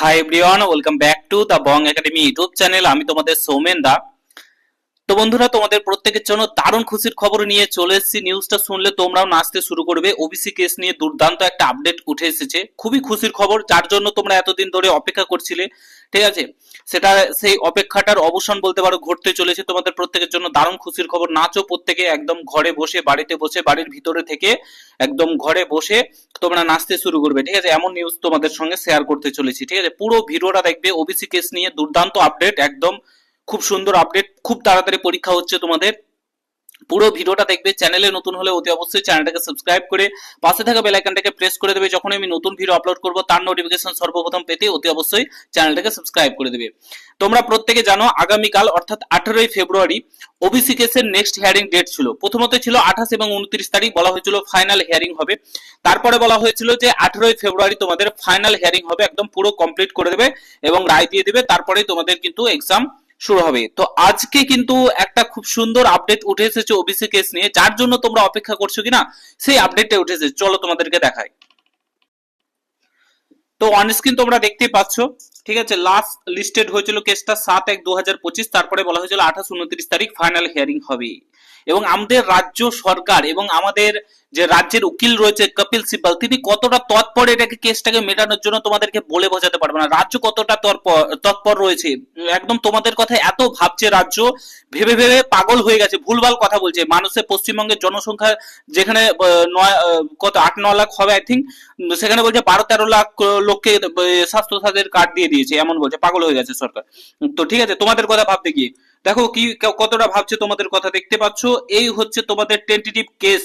Hi everyone welcome back to the Bong academy YouTube channel আমি তোমাদের সৌমেন দা। তো বন্ধুরা, তোমাদের প্রত্যেকের জন্য দারুণ খুশির খবর নিয়ে চলে এসেছি। নিউজটা শুনলে তোমরাও নাচতে শুরু করবে। ওবিসি কেস নিয়ে দুর্দান্ত একটা আপডেট উঠে এসেছে। খুবই খুশির খবর, যার জন্য তোমরা এতদিন ধরে অপেক্ষা করছিলে। ঠিক আছে? সেটা, সেই অপেক্ষাটার অবসান বলতে পারো, ঘটতে চলেছে। তোমাদের প্রত্যেকের জন্য দারুণ খুশির খবর। নাচো প্রত্যেকে একদম ঘরে বসে, বাড়িতে বসে, বাড়ির ভিতরে থেকে একদম ঘরে বসে তোমরা নাচতে শুরু করবে। ঠিক আছে? এমন নিউজ তোমাদের সঙ্গে শেয়ার করতে চলেছি। ঠিক আছে? পুরো ভিডিওটা দেখবে ওবিসি কেস নিয়ে দুর্দান্ত আপডেট একদম খুব সুন্দর আপডেট খুব তাড়াতাড়ি পরীক্ষা হচ্ছে তোমাদের। পুরো ভিডিওটা দেখবে চ্যানেলে নতুন হলে অতি অবশ্যই চ্যানেলটাকে সাবস্ক্রাইব করে পাশে থাকা বেল আইকনটাকে প্রেস করে দেবে। যখন আমি নতুন ভিডিও আপলোড করব, তার নোটিফিকেশন সর্বপ্রথম পেতে অতি অবশ্যই চ্যানেলটাকে সাবস্ক্রাইব করে দেবে। তোমরা প্রত্যেকে জানো, আগামীকাল, অর্থাৎ আঠারোই ফেব্রুয়ারি ওবিসি কেসের নেক্সট হিয়ারিং ডেট ছিল। প্রথমত ছিল আঠাশ এবং উনত্রিশ তারিখ, বলা হয়েছিল ফাইনাল হিয়ারিং হবে। তারপরে বলা হয়েছিল যে আঠারোই ফেব্রুয়ারি তোমাদের ফাইনাল হিয়ারিং হবে, একদম পুরো কমপ্লিট করে দেবে এবং রায় দিয়ে দেবে। তারপরে তোমাদের কিন্তু এক্সাম শুরু হবে তো আজকে কিন্তু একটা খুব সুন্দর আপডেট উঠে এসেছে ওবিসি কেস নিয়ে। যার জন্য তোমরা অপেক্ষা করছ কিনা, সেই আপডেটটা উঠেছে চলো তোমাদেরকে দেখাই। তো অন স্ক্রিন তোমরা দেখতেই পাচ্ছ, ঠিক আছে? লাস্ট লিস্টেড হয়েছিল কেসটা সাত এক দু তারপরে বলা হয়েছিল আঠাশ, উনত্রিশ তারিখ ফাইনাল হিয়ারিং হবে এবং আমাদের রাজ্য সরকার এবং আমাদের যে রাজ্যের উকিল রয়েছে কপিল সিব্বাল, তিনি কতটা তৎপর এটাকে কেসটাকে মেটানোর জন্য তোমাদেরকে বলে বোঝাতে পারবে না। রাজ্য কতটা তৎপর তৎপর রয়েছে? একদম তোমাদের কথা এত ভাবছে রাজ্য, ভেবে ভেবে পাগল হয়ে গেছে। ভুলভাল কথা বলছে। মানুষের পশ্চিমবঙ্গের জনসংখ্যা যেখানে নয় কত, আট, ন লাখ হবে আই থিঙ্ক সেখানে বলছে বারো, তেরো লাখ লোককে স্বাস্থ্য সাথীর কার্ড দিয়ে দিয়েছে। এমন বলছে। পাগল হয়ে গেছে সরকার। তো ঠিক আছে, তোমাদের কথা ভাবতে গিয়ে। দেখো কি কতটা ভাবছে তোমাদের কথা দেখতে পাচ্ছ? এই হচ্ছে তোমাদের tentative case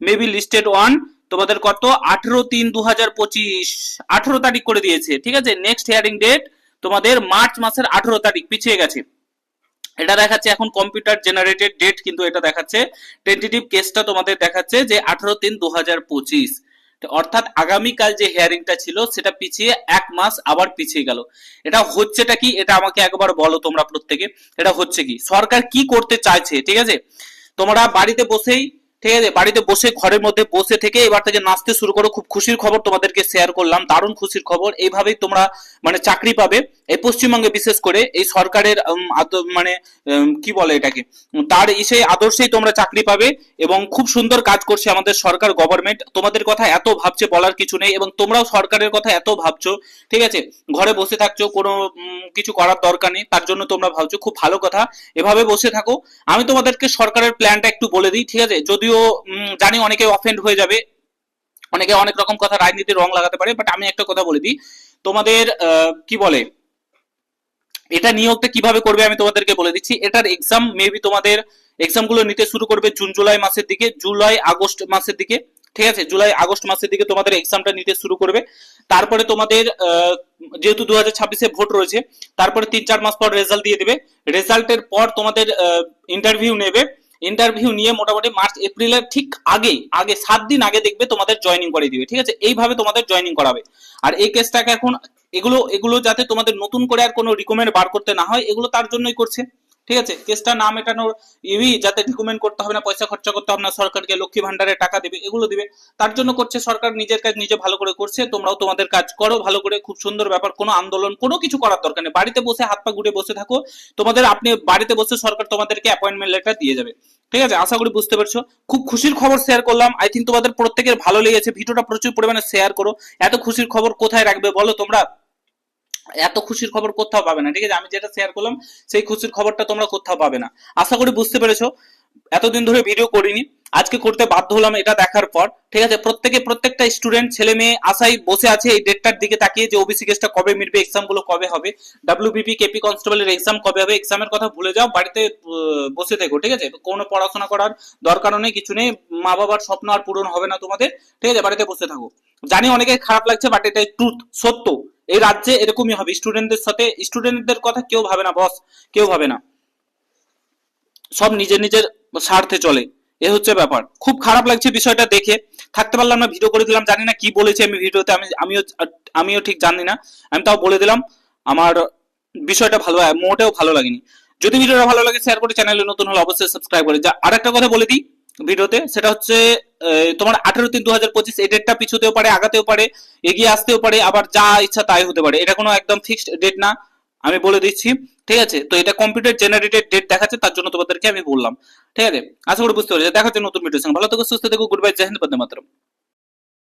maybe listed one তোমাদের কত? আঠেরো তিন দু হাজার পঁচিশ, আঠেরো তারিখ করে দিয়েছে, ঠিক আছে? নেক্সট হিয়ারিং ডেট তোমাদের মার্চ মাসের আঠেরো তারিখ, পিছিয়ে গেছে। এটা দেখাচ্ছে এখন কম্পিউটার জেনারেটেড ডেট কিন্তু এটা দেখাচ্ছে টেন্টেটিভ কেসটা তোমাদের দেখাচ্ছে যে আঠারো তিন দু হাজার পঁচিশ। অর্থাৎ আগামীকাল যে হিয়ারিংটা ছিল, সেটা পিছিয়ে এক মাস আবার পিছিয়ে গেল। এটা হচ্ছেটা কি? এটা আমাকে একবার বলো তোমরা প্রত্যেকে। এটা হচ্ছে কি? সরকার কি করতে চাইছে? ঠিক আছে? তোমরা বাড়িতে বসেই ঠিক আছে বাড়িতে বসে, ঘরের মধ্যে বসে থেকে এবার থেকে নাচতে শুরু করো। খুব খুশির খবর তোমাদেরকে শেয়ার করলাম। দারুণ খুশির খবর। এইভাবেই তোমরা মানে চাকরি পাবে। এই পশ্চিমবঙ্গে বিশেষ করে এই সরকারের মানে কি বলে এটাকে? তার সেই আদর্শেই তোমরা চাকরি পাবে এবং খুব সুন্দর কাজ করছে আমাদের সরকার গভর্নমেন্ট তোমাদের কথা এত ভাবছে বলার কিছু নেই এবং তোমরাও সরকারের কথা এত ভাবছ, ঠিক আছে? ঘরে বসে থাকছো, কোনো কিছু করার দরকার নেই, তার জন্য তোমরা ভাবছ। খুব ভালো কথা। এভাবে বসে থাকো। আমি তোমাদেরকে সরকারের প্ল্যানটা একটু বলে দিই, ঠিক আছে? যদিও উম, জানি অনেকে অফেন্ড হয়ে যাবে। অনেকে অনেক রকম কথা রাজনীতির রং লাগাতে পারে বাট আমি একটা কথা বলে দিই। তোমাদের কি বলে? এটা নিয়োগটা কীভাবে করবে আমি তোমাদেরকে বলে দিচ্ছি। এটার এক্সাম মেবি তোমাদের এক্সামগুলো নিতে শুরু করবে জুন জুলাই মাসের দিকে জুলাই আগস্ট মাসের দিকে ঠিক আছে? জুলাই আগস্ট মাসের দিকে তোমাদের এক্সামটা নিতে শুরু করবে। তারপরে তোমাদের যেহেতু দু হাজার ছাব্বিশে ভোট রয়েছে তারপরে তিন চার মাস পর রেজাল্ট দিয়ে দেবে। রেজাল্টের পর তোমাদের ইন্টারভিউ নেবে। ইন্টারভিউ নিয়ে মোটামুটি মার্চ এপ্রিলের ঠিক আগে আগে সাত দিন আগে দেখবে তোমাদের জয়নিং করে দিবে, ঠিক আছে? এইভাবে তোমাদের জয়নিং করাবে। আর এই কেসটাকে এখন এগুলো এগুলো যাতে তোমাদের নতুন করে আর কোনো রিকমেন্ড বার করতে না হয়, এগুলো তার জন্যই করছে। ঠিক আছে? কেসটা না মেটানোর ইভি যাতে রিকমেন্ড করতে হবে না, পয়সা খরচা করতে হবে না, সরকারকে লক্ষ্মী ভান্ডারে টাকা দেবে, এগুলো দিবে। তার জন্য করছে সরকার, নিজের কাজ নিজে ভালো করে করছে, তোমরাও তোমাদের কাজ করো ভালো করে, খুব সুন্দর ব্যাপার, কোনো আন্দোলন, কোনো কিছু করার দরকার নেই। বাড়িতে বসে হাত পা গুড়ে বসে থাকো, তোমাদের আপনি বাড়িতে বসে সরকার তোমাদেরকে অ্যাপয়েন্টমেন্ট লেটার দিয়ে যাবে। ঠিক আছে? আশা করি বুঝতে পারছ। খুব খুশির খবর শেয়ার করলাম। আই থিঙ্ক তোমাদের প্রত্যেকের ভালো লেগেছে। ভিডিওটা প্রচুর পরিমাণে শেয়ার করো। এত খুশির খবর কোথায় রাখবে বলো তোমরা? এত খুশির খবর কোথাও পাবে না, ঠিক আছে? আমি যেটা শেয়ার করলাম, সেই খুশির খবরটা তোমরা কোথাও পাবে না। আশা করি বুঝতে পেরেছ। এতদিন ধরে ভিডিও করিনি, আজকে করতে বাধ্য হলাম এটা দেখার পর, ঠিক আছে? প্রত্যেকে, প্রত্যেকটা স্টুডেন্ট ছেলে মেয়ে আশাই বসে আছে এই ডেটটার দিকে তাকিয়ে যে ওবিসি কেসটা কবে মিটবে এক্সামগুলো কবে হবে। ডাব্লিউবিপি কেপি কনস্টেবলের এক্সাম কবে হবে এক্সামের কথা ভুলে যাও, বাড়িতে বসে থেকো, ঠিক আছে? কোনো পড়াশোনা করার দরকারও নেই, কিছু নেই মা বাবার স্বপ্ন আর পূরণ হবে না তোমাদের, ঠিক আছে? বাড়িতে বসে থাকো। জানি অনেকে খারাপ লাগছে বাট এটাই ট্রুথ সত্য। এই রাজ্যে এরকমই হবে। স্টুডেন্টদের সাথে স্টুডেন্টদের কথা কেউ ভাবে না বস কেউ ভাবে না। সব নিজের নিজের স্বার্থে চলে। এ হচ্ছে ব্যাপার। খুব খারাপ লাগছে বিষয়টা দেখে। থাকতে পারলাম না ভিডিও করে দিলাম। জানি না কি বলেছে আমি ভিডিওতে আমি, আমিও আমিও ঠিক জানি না। আমি তাও বলে দিলাম। আমার বিষয়টা ভালো, মোটেও ভালো লাগেনি। যদি ভিডিওটা ভালো লাগে শেয়ার করে চ্যানেলে নতুন হলে অবশ্যই সাবস্ক্রাইব করে। যা, আরেকটা কথা বলে দিই। ভিডিওতে সেটা হচ্ছে তোমার আঠারো তিন দু হাজার পঁচিশ এই ডেটটা পিছুতেও পারে, আগাতেও পারে, এগিয়ে আসতেও পারে, আবার যা ইচ্ছা তাই হতে পারে। এটা কোনো একদম ফিক্সড ডেট না, আমি বলে দিচ্ছি। ঠিক আছে? তো এটা কম্পিউটার জেনারেটেড ডেট দেখাচ্ছে, তার জন্য তোমাদেরকে আমি বললাম। ঠিক আছে? আশা করি বুঝতে পারছি। দেখা হচ্ছে নতুন ভিডিও সঙ্গে ভালো থেকো, সুস্থ থেকো গুড বাই জয় হিন্দ, বন্দে